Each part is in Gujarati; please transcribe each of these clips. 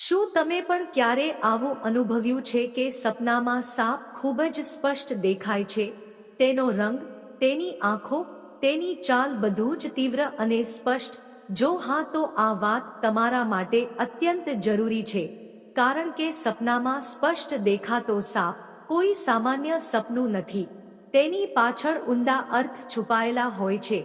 શું તમે પણ ક્યારે આવું અનુભવ્યું છે કે સપનામાં સાપ ખૂબ જ સ્પષ્ટ દેખાય છે? તેનો રંગ, તેની આંખો, તેની ચાલ બધું જ તીવ્ર અને સ્પષ્ટ. જો હા, તો આ વાત તમારા માટે અત્યંત જરૂરી છે. કારણ કે સપનામાં સ્પષ્ટ દેખાતો સાપ કોઈ સામાન્ય સપનું નથી. તેની પાછળ ઊંડા અર્થ છુપાયેલા હોય છે,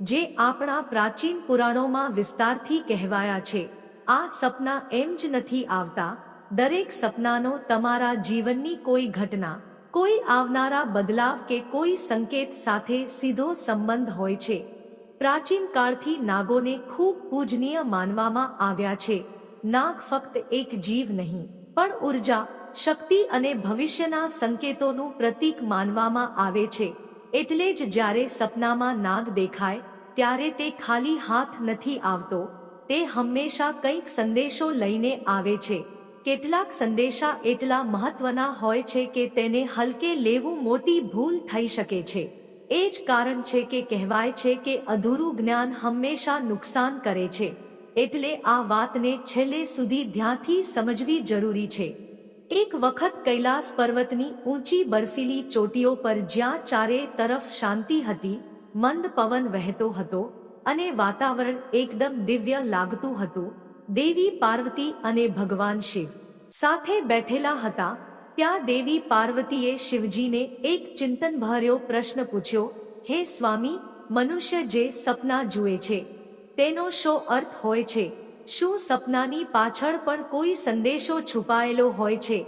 જે આપણા પ્રાચીન પુરાણોમાં વિસ્તારથી કહેવાયા છે. આ સપના એમ જ નથી આવતા, દરેક સપનાનો તમારા જીવનની કોઈ ઘટના, કોઈ આવનારા બદલાવ કે કોઈ સંકેત સાથે સીધો સંબંધ હોય છે. પ્રાચીન કાળથી નાગોને ખૂબ પૂજનીય માનવામાં આવ્યા છે. નાગ ફક્ત એક જીવ નહીં, પણ ઊર્જા, શક્તિ અને ભવિષ્યના સંકેતોનું પ્રતીક માનવામાં આવે છે. એટલે જ જ્યારે સપનામાં નાગ દેખાય, ત્યારે તે ખાલી હાથ નથી આવતો તે હંમેશા કંઈક સંદેશો લઈને આવે છે. કેટલાક સંદેશા એટલા મહત્વના હોય છે કે તેને હલકે લેવું મોટી ભૂલ થઈ શકે છે. એ જ કારણ છે કે કહેવાય છે કે અધૂરું જ્ઞાન હંમેશા નુકસાન કરે છે. એટલે આ વાતને છેલ્લે સુધી ધ્યાનથી સમજવી જરૂરી છે. એક વખત કૈલાસ પર્વતની ઊંચી બર્ફીલી ચોટીઓ પર જ્યાં ચારે તરફ શાંતિ હતી, મંદ પવન વહેતો હતો અને વાતાવરણ એકદમ દિવ્ય લાગતું હતું. દેવી પાર્વતી અને ભગવાન શિવ સાથે બેઠેલા હતા. ત્યાં દેવી પાર્વતીએ શિવજીને એક ચિંતન ભર્યો પ્રશ્ન પૂછ્યો, હે સ્વામી, મનુષ્ય જે સપના જુએ છે, તેનો શો અર્થ હોય છે? શું સપનાની પાછળ પણ કોઈ સંદેશો છુપાયેલો હોય છે?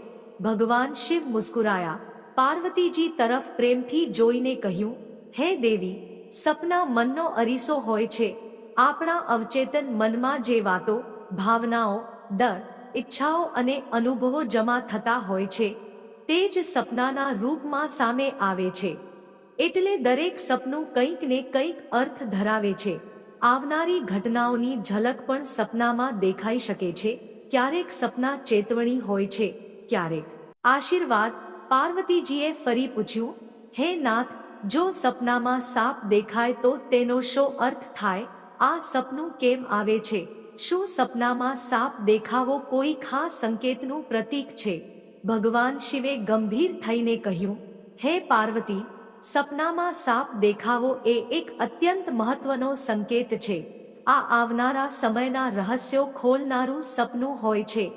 ભગવાન શિવ મુસ્કુરાયા. પાર્વતીજી તરફ પ્રેમથી જોઈને કહ્યું, હે દેવી સપના મનનો અરીસો હોય છે. આપણા અવચેતન મનમાં જે વાતો, ભાવનાઓ દર ઈચ્છાઓ અને અનુભવો જમા થતા હોય છે, તે જ સપનાના રૂપમાં સામે આવે છે. એટલે દરેક સપનું કંઈક ને કંઈક અર્થ ધરાવે છે. આવનારી ઘટનાઓની ઝલક પણ સપનામાં દેખાઈ શકે છે. ક્યારેક સપના ચેતવણી હોય છે, ક્યારેક. આશીર્વાદ, પાર્વતીજીએ ફરી પૂછ્યું, હે નાથ જો સપનામાં સાપ દેખાય તો તેનો શો અર્થ થાય, આ સપનું કેમ આવે છે? શું સપનામાં સાપ દેખાવો કોઈ ખાસ સંકેતનું પ્રતીક છે? ભગવાન શિવે ગંભીર થઈને કહ્યું, હે પાર્વતી, સપનામાં સાપ દેખાવો એ એક અત્યંત મહત્વનો સંકેત છે. આ આવનારા સમયના રહસ્યો ખોલનારું સપનું હોય છે.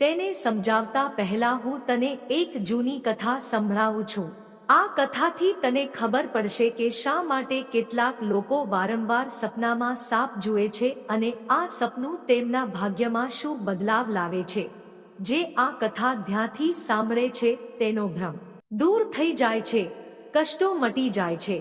તેને સમજાવતા પહેલા હું તને એક જૂની કથા સંભળાવું છું. આ કથાથી તને ખબર પડશે કે શા માટે કેટલાક લોકો વારંવાર સપનામાં સાપ જુએ છે અને આ સપનું તેમના ભાગ્યમાં શું બદલાવ લાવે છે. જે આ કથા ધ્યાંથી સાંભળે છે તેનો ભ્રમ દૂર થઈ જાય છે, કષ્ટો મટી જાય છે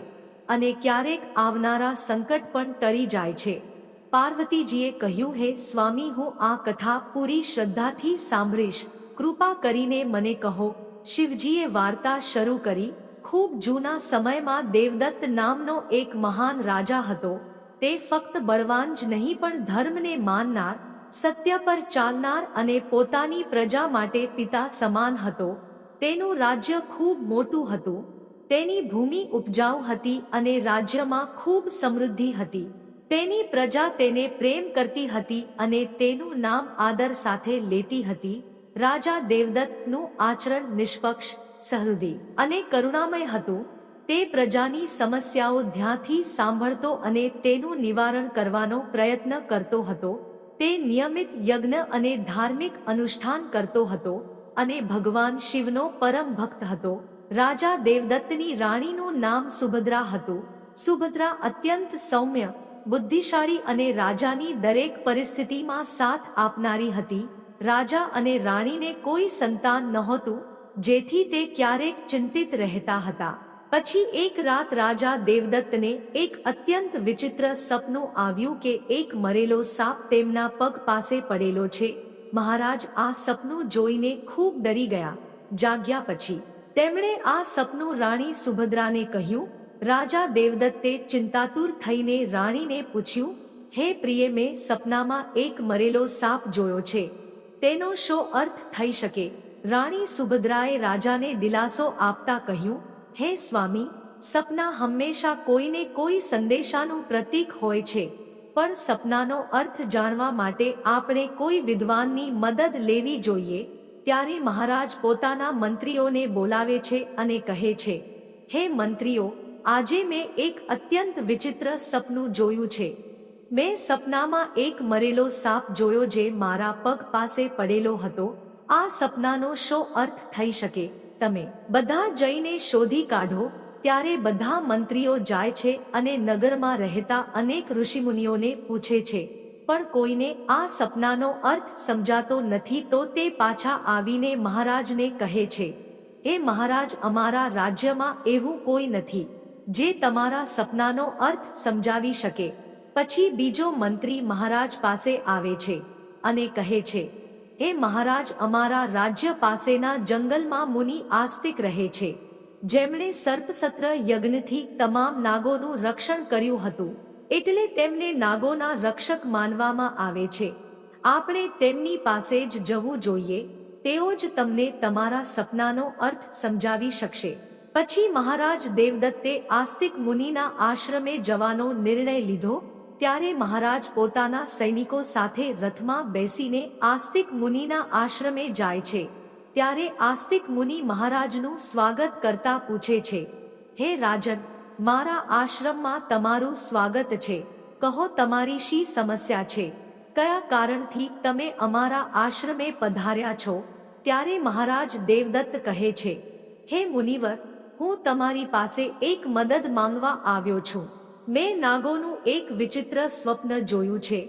અને ક્યારેક આવનારા સંકટ પણ ટળી જાય છે. પાર્વતીજીએ કહ્યું, હે સ્વામી, હું આ કથા પૂરી શ્રદ્ધાથી સાંભળીશ. કૃપા કરીને મને કહો શિવજીએ વાર્તા શરૂ કરી. ખૂબ જૂના સમયમાં દેવદત્ત નામનો એક મહાન રાજા હતો. તે ફક્ત બળવાન જ નહીં પણ ધર્મને માનનાર, સત્ય પર ચાલનાર અને પોતાની પ્રજા માટે પિતા સમાન હતો. તેનું રાજ્ય ખૂબ મોટું હતું. તેની ભૂમિ ઉપજાઉ હતી અને રાજ્યમાં ખૂબ સમૃદ્ધિ હતી. તેની પ્રજા તેને પ્રેમ કરતી હતી અને તેનું નામ આદર સાથે લેતી હતી. રાજા દેવદત્તનું આચરણ નિષ્પક્ષ સહૃદી અને કરુણામય હતું. તે પ્રજાની સમસ્યાઓ ધ્યાનથી સાંભળતો અને તેનું નિવારણ કરવાનો પ્રયત્ન કરતો હતો. તે નિયમિત યજ્ઞ અને ધાર્મિક અનુષ્ઠાન કરતો હતો અને ભગવાન શિવનો પરમ ભક્ત હતો. રાજા દેવદત્તની રાણીનું નામ સુભદ્રા હતું. સુભદ્રા અત્યંત સૌમ્ય, બુદ્ધિશાળી અને રાજાની દરેક પરિસ્થિતિમાં સાથ આપનારી હતી. રાજા અને રાણીને કોઈ સંતાન નહોતું, જેથી તે ક્યારેક ચિંતિત રહેતા હતા. પછી એક રાત રાજા દેવદત્તને એક અત્યંત વિચિત્ર સપનું આવ્યું કે એક મરેલો સાપ તેમના પગ પાસે પડેલો છે. મહારાજ આ સપનું જોઈને ખૂબ ડરી ગયા. જાગ્યા પછી તેમણે આ સપનું રાણી સુભદ્રાને કહ્યું, રાજા દેવદત્તે ચિંતાતુર થઈને રાણીને પૂછ્યું, હે પ્રિય, મેં સપનામાં એક મરેલો સાપ જોયો છે. તેનો શો અર્થ થઈ શકે? રાણી સુભદ્રાએ રાજાને દિલાસો આપતા કહ્યું, હે સ્વામી, સપના હંમેશા કોઈને કોઈ સંદેશાનું પ્રતીક હોય છે, પણ સપનાનો અર્થ જાણવા માટે આપણે કોઈ વિદ્વાનની મદદ લેવી જોઈએ. ત્યારે મહારાજ પોતાના મંત્રીઓને બોલાવે છે અને કહે છે, હે મંત્રીઓ, આજે મેં એક અત્યંત વિચિત્ર સપનું જોયું છે. મેં સપનામાં એક મરેલો સાપ જોયો જે મારા પગ પાસે પડેલો હતો. આ સપનાનો શો અર્થ થઈ શકે? તમે બધા જઈને શોધી કાઢો. ત્યારે બધા મંત્રીઓ જાય છે અને નગરમાં રહેતા અનેક ઋષિમુનિઓને પૂછે છે. પણ કોઈને આ સપનાનો અર્થ સમજાતો નથી તો તે પાછા આવીને મહારાજને કહે છે. એ મહારાજ, અમારા રાજ્યમાં એવું કોઈ નથી. જે તમારા સપનાનો અર્થ સમજાવી શકે. પછી બીજો મંત્રી મહારાજ પાસે આવે છે અને કહે છે એ મહારાજ, અમારા રાજ્ય પાસેના જંગલમાં મુનિ આસ્તિક રહે છે. જેમણે સર્પસત્ર યજ્ઞથી તમામ નાગોનું રક્ષણ કર્યું હતું, એટલે તેમને નાગોના રક્ષક માનવામાં આવે છે. આપણે તેમની પાસે જ જવું જોઈએ, તેઓ જ તમને તમારા સપનાનો અર્થ સમજાવી શકશે. પછી મહારાજ દેવદત્તે આસ્તિક મુનિના આશ્રમે જવાનો નિર્ણય લીધો ત્યારે મહારાજ પોતાના સૈનિકો સાથે રથમાં બેસીને આસ્તિક મુનિના આશ્રમે જાય છે. ત્યારે આસ્તિક મુનિ મહારાજનું સ્વાગત કરતા પૂછે છે, હે રાજન, મારા આશ્રમમાં તમારું સ્વાગત છે. કહો તમારી શી સમસ્યા છે? કયા કારણથી તમે અમારા આશ્રમે પધાર્યા છો? ત્યારે મહારાજ દેવદત્ત કહે છે, હે મુનિવર, હું તમારી પાસે એક મદદ માંગવા આવ્યો છું. મેં નાગોનું એક વિચિત્ર સ્વપ્ન જોયું છે.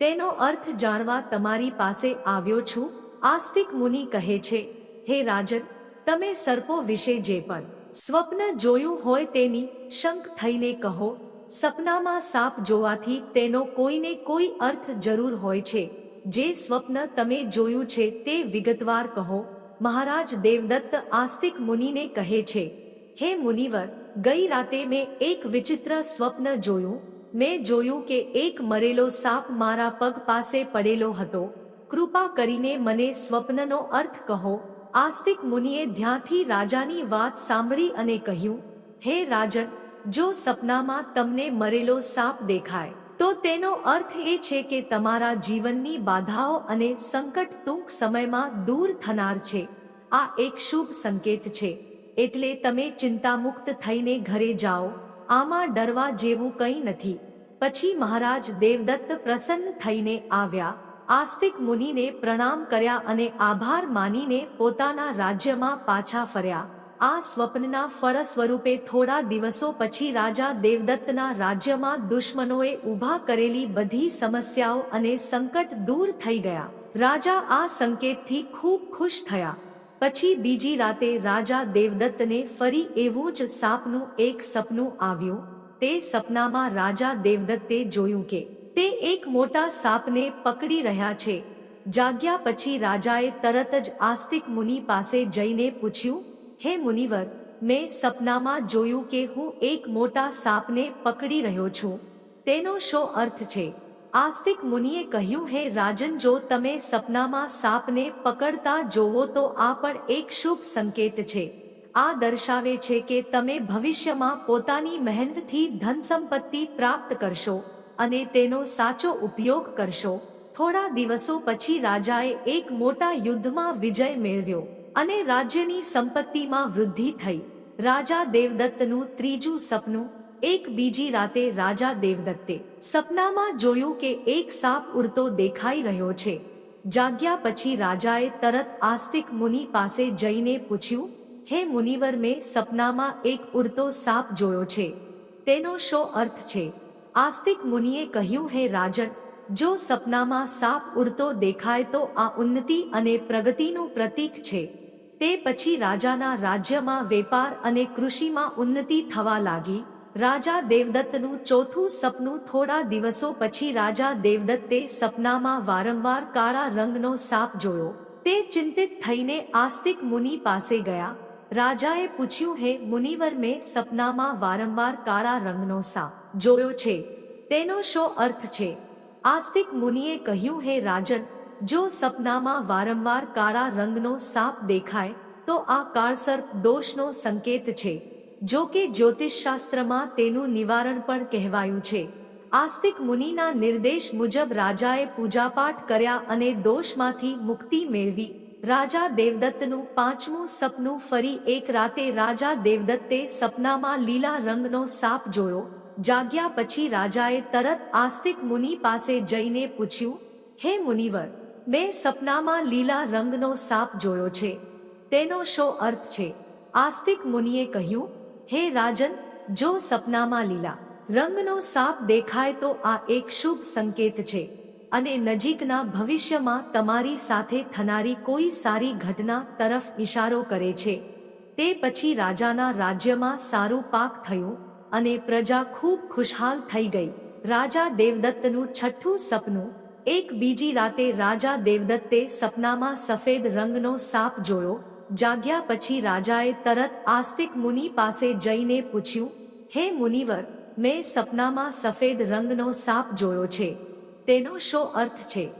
તેનો અર્થ જાણવા તમારી પાસે આવ્યો છું, આસ્તિક મુનિ કહે છે, હે રાજન, તમે સર્પો વિશે જે પણ સ્વપ્ન જોયું હોય તેની શંક થઈને કહો, સપનામાં સાપ જોવાથી તેનો કોઈને કોઈ અર્થ જરૂર હોય છે. જે સ્વપ્ન તમે જોયું છે તે વિગતવાર કહો. મહારાજ દેવદત્ત આસ્તિક મુનિને કહે છે હે મુનિવર, ગઈ રાતે મેં એક વિચિત્ર સ્વપ્ન જોયું. મેં જોયું કે એક મરેલો સાપ મારા પગ પાસે પડેલો હતો. કૃપા કરીને મને સ્વપ્નનો અર્થ કહો. આસ્તિક મુનિએ ધ્યાનથી રાજાની વાત સાંભળી અને કહ્યું, હે રાજન, જો સપનામાં તમને મરેલો સાપ દેખાય, તો તેનો અર્થ એ છે કે તમારા જીવનની બાધાઓ અને સંકટ ટૂંક સમયમાં દૂર થનાર છે. આ એક શુભ સંકેત છે. એટલે તમે ચિંતામુક્ત થઈને ઘરે જાઓ. આમાં ડરવા જેવું કંઈ નથી. પછી મહારાજ દેવદત્ત પ્રસન્ન થઈને આવ્યા. આસ્તિક મુનિને પ્રણામ કર્યા અને આભાર માનીને પોતાના રાજ્યમાં પાછા ફર્યા. આ સ્વપ્નના ફળ સ્વરૂપે થોડા દિવસો પછી રાજા દેવદત્તના રાજ્યમાં દુશ્મનોએ ઊભા કરેલી બધી સમસ્યાઓ અને સંકટ દૂર થઈ ગયા. રાજા આ સંકેતથી ખૂબ ખુશ થયા. પછી બીજી રાતે રાજા દેવદત્તને ફરી એવું જ સાપનું એક સપનું આવ્યું. તે સપનામાં રાજા દેવદત્તે જોયું કે તે એક મોટા સાપને પકડી રહ્યા છે. જાગ્યા પછી રાજાએ તરત જ આસ્તિક મુનિ પાસે જઈને પૂછ્યું, હે મુનિવર, મેં સપનામાં જોયું કે હું એક મોટા સાપને પકડી રહ્યો છું. તેનો શો અર્થ છે? આસ્તિક મુનિએ કહ્યું, હે રાજન, જો તમે સપનામાં સાપને પકડતા જોવો, તો આ પણ એક શુભ સંકેત છે. આ દર્શાવે છે કે તમે ભવિષ્યમાં પોતાની મહેનતથી ધન સંપત્તિ પ્રાપ્ત કરશો અને તેનો સાચો ઉપયોગ કરશો. થોડા દિવસો પછી રાજાએ એક મોટા યુદ્ધમાં વિજય મેળવ્યો અને રાજ્યની સંપત્તિમાં વૃદ્ધિ થઈ. રાજા દેવદત્તનું ત્રીજું સપનું એક બીજી રાતે રાજા દેવદત્તે સપનામાં જોયું કે એક સાપ ઉડતો દેખાઈ રહ્યો છે. જાગ્યા પછી રાજાએ તરત આસ્તિક મુનિ પાસે જઈને પૂછ્યું, હે મુનિવર, મેં સપનામાં એક ઉડતો સાપ જોયો છે. તેનો શો અર્થ છે? આસ્તિક મુનિએ કહ્યું, હે રાજન, જો સપનામાં સાપ ઉડતો દેખાય તો આ ઉન્નતિ અને પ્રગતિનું પ્રતીક છે. તે પછી રાજાના રાજ્યમાં વેપાર અને કૃષિમાં ઉન્નતિ થવા લાગી. રાજા દેવદત્તનું ચોથું સપનું થોડા દિવસો પછી રાજા દેવદત્તે સપનામાં વારંવાર કાળા રંગનો સાપ જોયો. તે ચિંતિત થઈને આસ્તિક મુનિ પાસે ગયા. રાજાએ પૂછ્યું, હે મુનિવર, મેં સપનામાં વારંવાર કાળા રંગનો સાપ જોયો છે. તેનો શો અર્થ છે? આસ્તિક મુનિએ કહ્યું, હે રાજન, જો સપનામાં વારંવાર કાળા રંગનો સાપ દેખાય, તો આ કાળસર્પ દોષનો સંકેત છે. જો કે જ્યોતિષશાસ્ત્રમાં તેનું નિવારણ પણ કહેવાયું છે. આસ્તિક મુનિના નિર્દેશ મુજબ રાજાએ પૂજાપાઠ કર્યા અને દોષમાંથી મુક્તિ મેળવી. રાજા દેવદત્તનું પાંચમું સપનું ફરી એક રાતે રાજા દેવદત્તે સપનામાં લીલા રંગનો સાપ જોયો. જાગ્યા પછી રાજાએ તરત આસ્તિક મુનિ પાસે જઈને પૂછ્યું, હે મુનિવર, મેં સપનામાં લીલા રંગનો સાપ જોયો છે. તેનો શો અર્થ છે? આસ્તિક મુનિએ કહ્યું હે રાજન, જો સપનામાં લીલા, રંગનો સાપ દેખાય તો આ એક શુભ સંકેત છે. અને નજીકના ભવિષ્યમાં તમારી સાથે થનારી કોઈ સારી ઘટના તરફ ઇશારો કરે છે. તે પછી રાજાના રાજ્યમાં સારું પાક થયું અને પ્રજા ખૂબ ખુશહાલ થઈ ગઈ. રાજા દેવદત્તનું છઠ્ઠું સપનું, એક બીજી રાતે રાજા દેવદત્તે સપનામાં સફેદ રંગનો સાપ જોયો જાગ્યા પછી રાજાએ તરત આસ્તિક મુનિ પાસે જઈને પૂછ્યું, હે મુનિવર, મેં સપનામાં સફેદ રંગનો સાપ જોયો છે. તેનો શો અર્થ છે?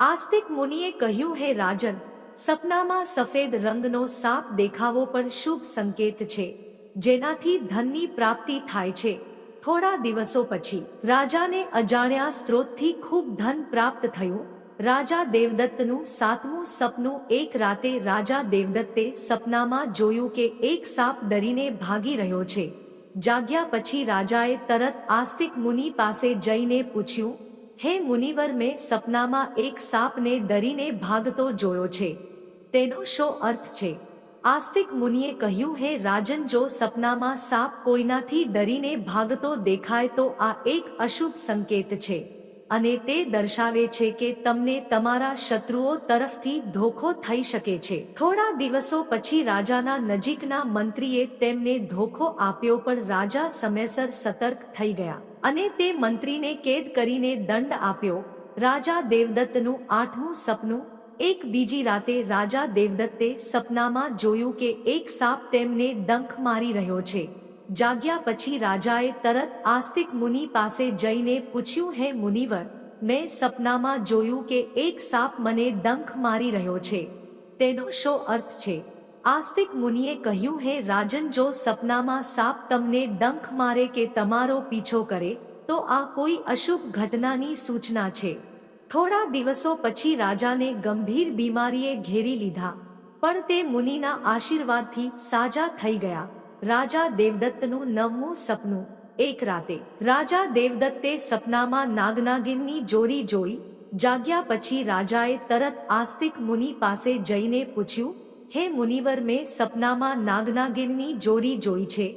આસ્તિક મુનિએ કહ્યું, હે રાજન, સપનામાં સફેદ રંગનો સાપ દેખાવો પણ શુભ સંકેત છે, જેનાથી ધનની પ્રાપ્તિ થાય છે. થોડા દિવસો પછી રાજાને અજાણ્યા સ્ત્રોતથી ખૂબ ધન પ્રાપ્ત થયું રાજા દેવદત્તનું સાતમું સપનું એક રાતે રાજા દેવદત્તે સપનામાં જોયું કે એક સાપ ડરીને ભાગી રહ્યો છે. જાગ્યા પછી રાજાએ તરત આસ્તિક મુનિ પાસે જઈને પૂછ્યું, હે મુનિવર, મેં સપનામાં એક સાપને ડરીને ભાગતો જોયો છે. તેનો શો અર્થ છે? આસ્તિક મુનિએ કહ્યું, હે રાજન, જો સપનામાં સાપ કોઈનાથી ડરીને ભાગતો દેખાય તો આ એક અશુભ સંકેત છે. અને તે દર્શાવે છે કે તમને તમારા શત્રુઓ તરફથી ધોખો થઈ શકે છે. થોડા દિવસો પછી રાજાના નજીકના મંત્રીએ તેમને ધોખો આપ્યો પણ રાજા સમયસર સતર્ક થઈ ગયા અને તે મંત્રીને કેદ કરીને દંડ આપ્યો. રાજા દેવદત્તનું આઠમું સપનું, એક બીજી રાતે રાજા દેવદત્તે સપનામાં જોયું કે એક સાપ તેમને ડંખ મારી રહ્યો છે. જાગ્યા પછી રાજાએ તરત આસ્તિક મુનિ પાસે જઈને પૂછ્યું, હે મુનિવર, મેં સપનામાં જોયું કે એક સાપ મને ડંખ મારી રહ્યો છે. તેનો શો અર્થ છે? આસ્તિક મુનિએ કહ્યું, હે રાજન, જો સપનામાં સાપ તમને ડંખ મારે કે તમારો પીછો કરે, તો આ કોઈ અશુભ ઘટનાની સૂચના છે. થોડા દિવસો પછી રાજાને ગંભીર બીમારીએ ઘેરી લીધા, પણ તે મુનિના આશીર્વાદથી સાજા થઈ ગયા. રાજા દેવદત્તનું નવમું સપનું. એક રાતે, રાજા દેવદત્તે સપનામાં નાગનાગિનની જોડી જોઈ, જાગ્યા પછી રાજાએ તરત આસ્તિક મુનિ પાસે જઈને પૂછ્યું, હે મુનિવર, મેં સપનામાં નાગનાગિનની જોડી જોઈ છે.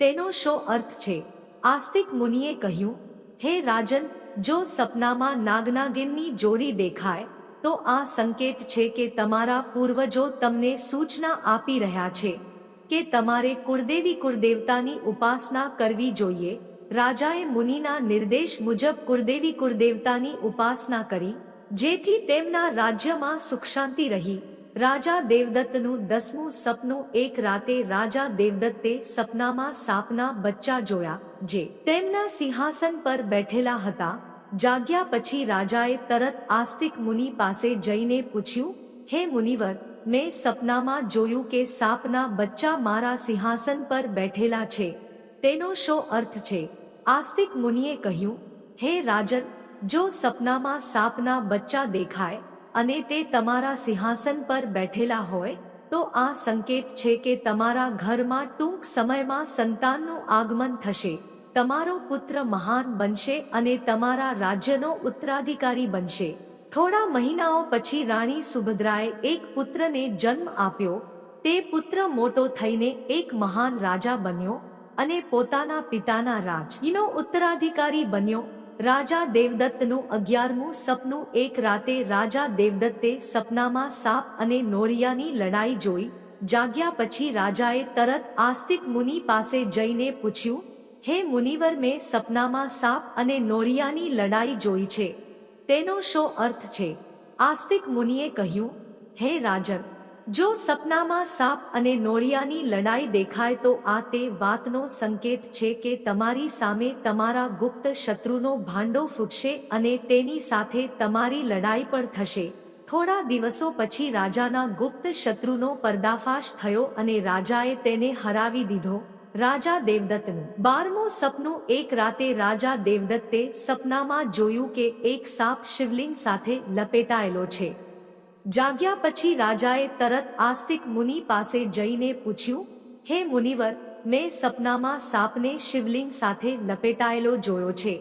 તેનો શો અર્થ છે? આસ્તિક મુનિએ કહ્યું, હે રાજન, જો સપનામાં નાગનાગિનની જોડી દેખાય, તો આ સંકેત છે કે તમારા પૂર્વજો તમને સૂચના આપી રહ્યા છે. કે તમારે કુળદેવી કુળદેવતાની ઉપાસના કરવી જોઈએ? રાજાએ મુનિના નિર્દેશ મુજબ કુળદેવી કુળદેવતાની ઉપાસના કરી, જેથી તેમના રાજ્યમાં સુખ શાંતિ રહી. રાજા દેવદત્તનું દસમું સપનું એક રાતે રાજા દેવદત્તે સપનામાં સાપના બચ્ચા જોયા, જે તેમના સિંહાસન પર બેઠેલા હતા. જાગ્યા પછી રાજાએ તરત આસ્તિક મુનિ પાસે જઈને પૂછ્યું, હે મુનિવર મેં સપનામાં જોયું કે સાપના બચ્ચા મારા સિંહાસન પર બેઠેલા છે. તેનો શો અર્થ છે. આસ્તિક મુનિએ કહ્યું, હે રાજન, જો સપનામાં સાપના બચ્ચા દેખાય અને તે તમારા સિંહાસન પર બેઠેલા હોય, તો આ સંકેત છે કે તમારા ઘરમાં ટૂંક સમયમાં સંતાનનું આગમન થશે. તમારો પુત્ર મહાન બનશે અને તમારા રાજ્યનો ઉત્તરાધિકારી બનશે. થોડા મહિનાઓ પછી રાણી સુભદ્રાએ એક પુત્રને જન્મ આપ્યો. તે પુત્ર મોટો થઈને એક મહાન રાજા બન્યો અને પોતાના પિતાના રાજનો ઉત્તરાધિકારી બન્યો. રાજા દેવદત્તનું અગિયારમું સપનું એક રાતે રાજા દેવદત્તે સપનામાં સાપ અને નોરિયાની લડાઈ જોઈ. જાગ્યા પછી રાજાએ તરત આસ્તિક મુનિ પાસે જઈને પૂછ્યું, હે મુનિવર, મેં સપનામાં સાપ અને નોરિયાની લડાઈ જોઈ છે. તેનો શો અર્થ છે? આસ્તિક મુનિએ કહ્યું, હે રાજન, જો સપનામાં સાપ અને નોળિયાની લડાઈ દેખાય તો આ તે વાતનો સંકેત છે કે તમારી સામે તમારા ગુપ્ત શત્રુનો ભાંડો ફૂટશે અને તેની સાથે તમારી લડાઈ પણ થશે. થોડા દિવસો પછી રાજાના ગુપ્ત શત્રુનો પર્દાફાશ થયો અને રાજાએ તેને હરાવી દીધો. રાજા દેવદત્તનું. બારમું સપનું એક રાતે રાજા દેવદત્તે સપનામાં જોયું કે એક સાપ શિવલિંગ સાથે લપેટાયેલો છે. જાગ્યા પછી રાજાએ તરત આસ્તિક મુનિ પાસે જઈને પૂછ્યું, હે મુનિવર, મેં સપનામાં સાપને શિવલિંગ સાથે લપેટાયેલો જોયો છે.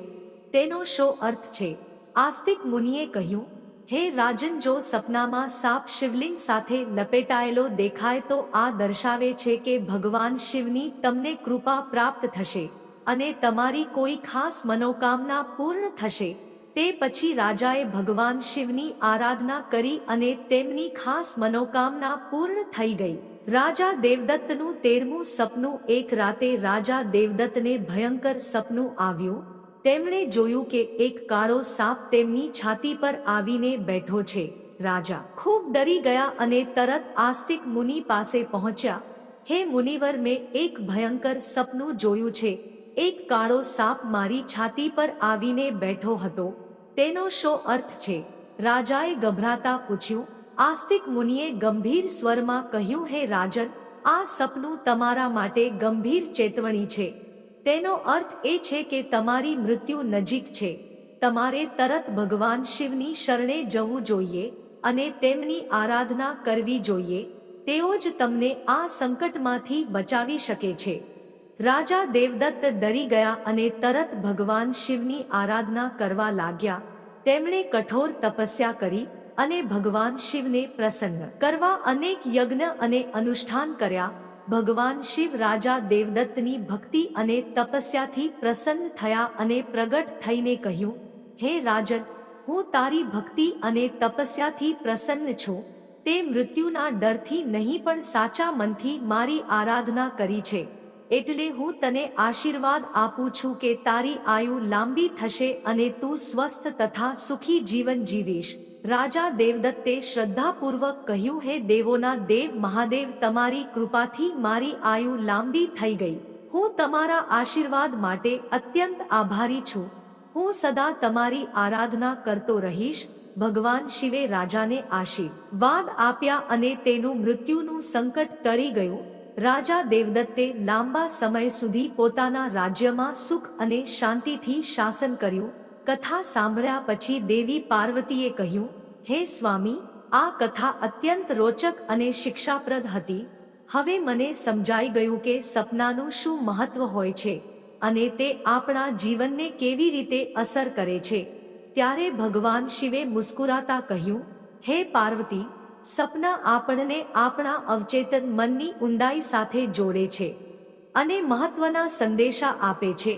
તેનો શો અર્થ છે? આસ્તિક મુનિએ કહ્યું હે રાજન, જો સપનામાં સાપ શિવલિંગ સાથે લપેટાયેલો દેખાય તો આ દર્શાવે છે કે ભગવાન શિવની તમને કૃપા પ્રાપ્ત થશે અને તમારી કોઈ ખાસ મનોકામના પૂર્ણ થશે. તે પછી રાજાએ ભગવાન શિવની આરાધના કરી અને તેમની ખાસ મનોકામના પૂર્ણ થઈ ગઈ. રાજા દેવદત્તનું તેરમું સપનું એક રાતે રાજા દેવદત્તને ભયંકર સપનું આવ્યું. તેમણે જોયું કે એક કાળો સાપ તેમની છાતી પર આવીને બેઠો છે. રાજા ખૂબ ડરી ગયા અને તરત આસ્તિક મુનિ પાસે પહોંચ્યા. હે મુનિવર, મેં એક ભયંકર સપનું જોયું છે. એક કાળો સાપ મારી છાતી પર આવીને બેઠો હતો. તેનો શો અર્થ છે? રાજાએ ગભરાતા પૂછ્યું. આસ્તિક મુનિએ ગંભીર સ્વરમાં કહ્યું, હે રાજન, આ સપનું તમારા માટે ગંભીર ચેતવણી છે. તેનો અર્થ એ છે કે તમારી મૃત્યુ નજીક છે. તમારે તરત ભગવાન શિવની શરણે જવું જોઈએ અને તેમની આરાધના કરવી જોઈએ. તેઓ જ તમને આ સંકટમાંથી બચાવી શકે છે. રાજા દેવદત્ત ડરી ગયા અને તરત ભગવાન શિવની આરાધના કરવા લાગ્યા. તેમણે કઠોર તપસ્યા કરી અને ભગવાન શિવને પ્રસન્ન કરવા અનેક યજ્ઞ અને અનુષ્ઠાન કર્યા. ભગવાન શિવ રાજા દેવદત્તની ભક્તિ અને તપસ્યાથી પ્રસન્ન થયા અને પ્રગટ થઈને કહ્યું, હે રાજન, હું તારી ભક્તિ અને તપસ્યાથી પ્રસન્ન છું. તે મૃત્યુના ડરથી નહીં પણ સાચા મનથી મારી આરાધના કરી છે. એટલે હું તને આશીર્વાદ આપું છું કે તારી આયુ લાંબી થશે અને તું સ્વસ્થ તથા સુખી જીવન જીવીશ. રાજા દેવદત્તે શ્રદ્ધાપૂર્વક કહ્યું, હે દેવોના દેવ, મહાદેવ, તમારી કૃપાથી મારી આયુ લાંબી થઈ ગઈ. હું તમારા આશીર્વાદ માટે અત્યંત આભારી છું. હું સદા તમારી આરાધના કરતો રહીશ. ભગવાન શિવે રાજાને આશીર્વાદ આપ્યા અને તેનું મૃત્યુનું સંકટ ટળી ગયું. રાજા દેવદત્તે લાંબા સમય સુધી પોતાના રાજ્યમાં સુખ અને શાંતિથી શાસન કર્યું. કથા સાંભળ્યા પછી દેવી પાર્વતીએ કહ્યું, હે સ્વામી, આ કથા અત્યંત રોચક અને શિક્ષાપ્રદ હતી. હવે મને સમજાઈ ગયું કે સપનાનું શું મહત્વ હોય છે અને તે આપણા જીવનને કેવી રીતે અસર કરે છે. ત્યારે ભગવાન શિવે મુસ્કુરાતા કહ્યું, હે પાર્વતી, સપના આપણને આપણા અવચેતન મનની ઊંડાઈ સાથે જોડે છે અને મહત્વના સંદેશા આપે છે.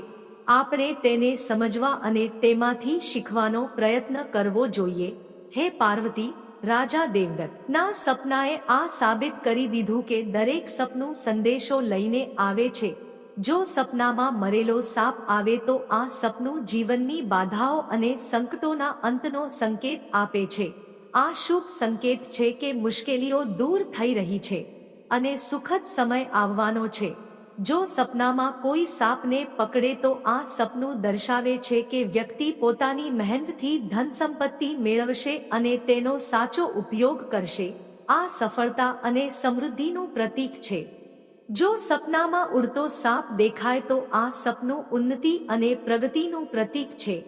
આપણે તેને સમજવા અને તેમાંથી શીખવાનો પ્રયત્ન કરવો જોઈએ. હે પાર્વતી, રાજા દેવદત્ત, ના સપનાએ આ સાબિત કરી દીધું કે દરેક સપનું સંદેશો લઈને આવે છે. જો સપનામાં મરેલો સાપ આવે તો આ સપનું જીવનની બાધાઓ અને સંકટોના અંતનો સંકેત આપે છે. આ શુભ સંકેત છે કે મુશ્કેલીઓ દૂર થઈ રહી છે અને સુખદ સમય આવવાનો છે. જો સપનામાં કોઈ સાપને પકડે તો આ સપનું દર્શાવે છે કે વ્યક્તિ પોતાની મહેનતથી ધન સંપત્તિ મેળવશે અને તેનો સાચો ઉપયોગ કરશે. આ સફળતા અને સમૃદ્ધિનું પ્રતીક છે. જો સપનામાં ઉડતો સાપ દેખાય તો આ સપનું ઉન્નતિ અને પ્રગતિનું પ્રતીક છે.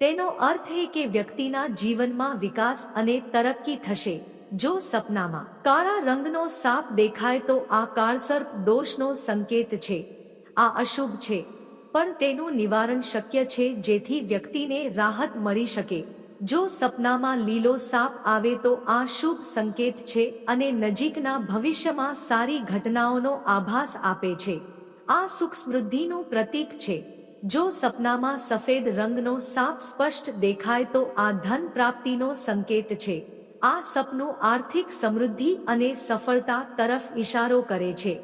તેનો અર્થ એ કે વ્યક્તિના જીવનમાં વિકાસ અને તરક્કી થશે. જો સપનામાં કાળા રંગનો સાપ દેખાય તો આ કાળસર્પ દોષનો સંકેત છે. આ અશુભ છે. પણ તેનું નિવારણ શક્ય છે જેથી વ્યક્તિને રાહત મળી શકે. જો સપનામાં લીલો સાપ આવે તો આ શુભ સંકેત છે અને નજીકના ભવિષ્યમાં સારી ઘટનાઓનો આભાસ આપે છે. આ સુખ સમૃદ્ધિનું પ્રતીક છે. જો સપનામાં સફેદ રંગનો સાપ સ્પષ્ટ દેખાય તો આ ધન પ્રાપ્તિનો સંકેત છે. આ સપનું આર્થિક સમૃદ્ધિ અને સફળતા તરફ ઇશારો કરે છે.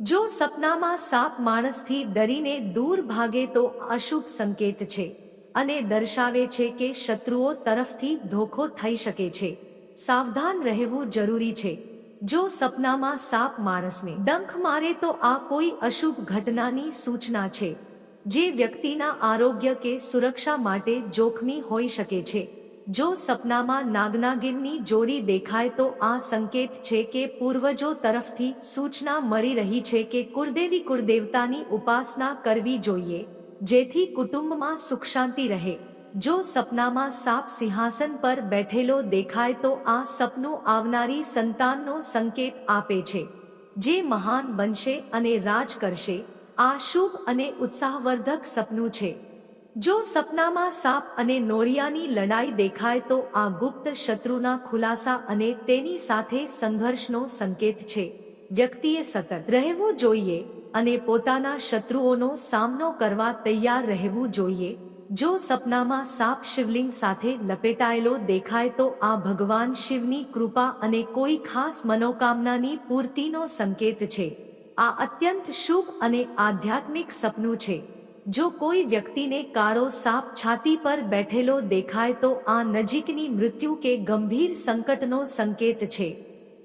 જો સપનામાં સાપ માણસથી ડરીને દૂર ભાગે તો અશુભ સંકેત છે અને દર્શાવે છે કે શત્રુઓ તરફથી ધોખો થઈ શકે છે. સાવધાન રહેવું જરૂરી છે. જો સપનામાં સાપ માણસને ડંખ મારે તો આ કોઈ અશુભ ઘટનાની સૂચના છે. જે વ્યક્તિના આરોગ્ય કે સુરક્ષા માટે જોખમી હોઈ શકે છે. જો સપનામાં નાગનાગિનની જોડી દેખાય તો આ સંકેત છે કે પૂર્વજો તરફથી સૂચના મળી રહી છે કે કુળદેવી કુળદેવતાની ઉપાસના કરવી જોઈએ, જેથી કુટુંબમાં સુખ શાંતિ રહે. જો સપનામાં સાપ સિંહાસન પર બેઠેલો દેખાય તો આ સપનું આવનારી સંતાનનો સંકેત આપે છે, જે મહાન બનશે અને રાજ કરશે. આ શુભ અને ઉત્સાહવર્ધક સપનું છે. જો સપનામાં સાપ અને નોરિયાની લડાઈ દેખાય તો આ ગુપ્ત શત્રુના ખુલાસા અને તેની સાથે સંઘર્ષનો સંકેત છે. વ્યક્તિએ સતત રહેવું જોઈએ અને પોતાના શત્રુઓનો સામનો કરવા તૈયાર રહેવું જોઈએ. જો સપનામાં સાપ શિવલિંગ સાથે લપેટાયેલો દેખાય તો આ ભગવાન શિવની કૃપા અને કોઈ ખાસ મનોકામનાની પૂર્તિનો સંકેત છે. આ અત્યંત શુભ અને આધ્યાત્મિક સપનું છે. જો કોઈ વ્યક્તિને કાળો સાપ છાતી પર બેઠેલો દેખાય તો આ નજીકની મૃત્યુ કે ગંભીર સંકટનો સંકેત છે.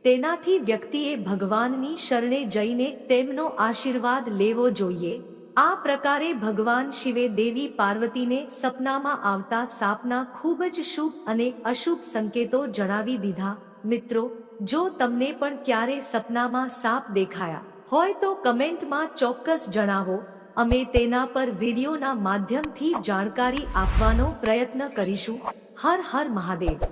તેનાથી વ્યક્તિએ ભગવાનની શરણે જઈને તેમનો આશીર્વાદ લેવો જોઈએ. આ પ્રકારે ભગવાન શિવે દેવી પાર્વતીને સપનામાં આવતા સાપના ખૂબ જ શુભ અને અશુભ સંકેતો જણાવી દીધા. મિત્રો, જો તમને પણ ક્યારે સપનામાં સાપ દેખાયા હોય તો કમેન્ટમાં ચોક્કસ જણાવો. અમે તેના પર વિડીયોના માધ્યમથી જાણકારી આપવાનો પ્રયત્ન કરીશું. હર હર મહાદેવ.